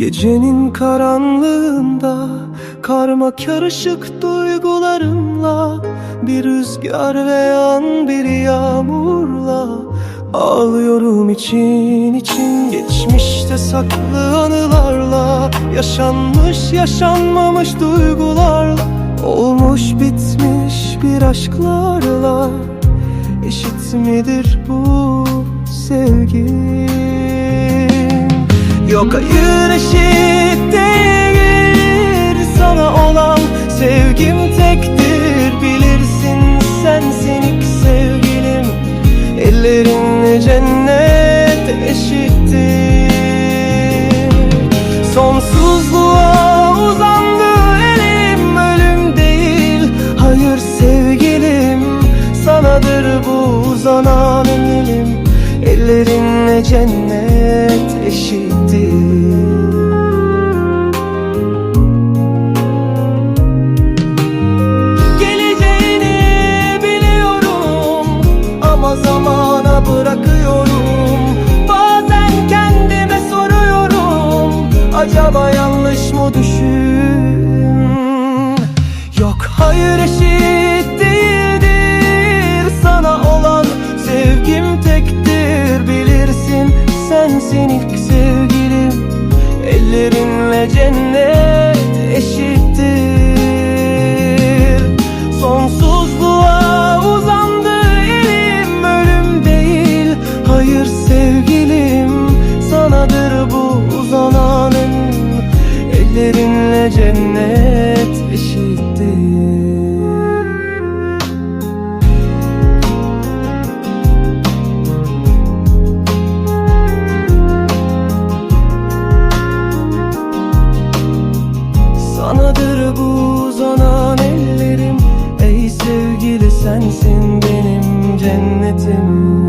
Gecenin karanlığında Karma karışık duygularımla Bir rüzgar ve yan bir yağmurla Ağlıyorum için için Geçmişte saklı anılarla Yaşanmış yaşanmamış duygularla Olmuş bitmiş bir aşklarla Eşit midir bu sevgi? Yok hayır eşit değil Sana olan sevgim tektir. Bilirsin sensin ilk sevgilim. Ellerinle cennet eşittir. Sonsuzluğa uzandı elim Ölüm değil. Hayır sevgilim Sanadır bu uzanan elim Ellerinle cennet eşittir cennet eşittir. Sonsuzluğa uzandı elim Ölüm değil. Hayır sevgilim Sanadır bu uzanan Ellerinle cennet eşittir ettim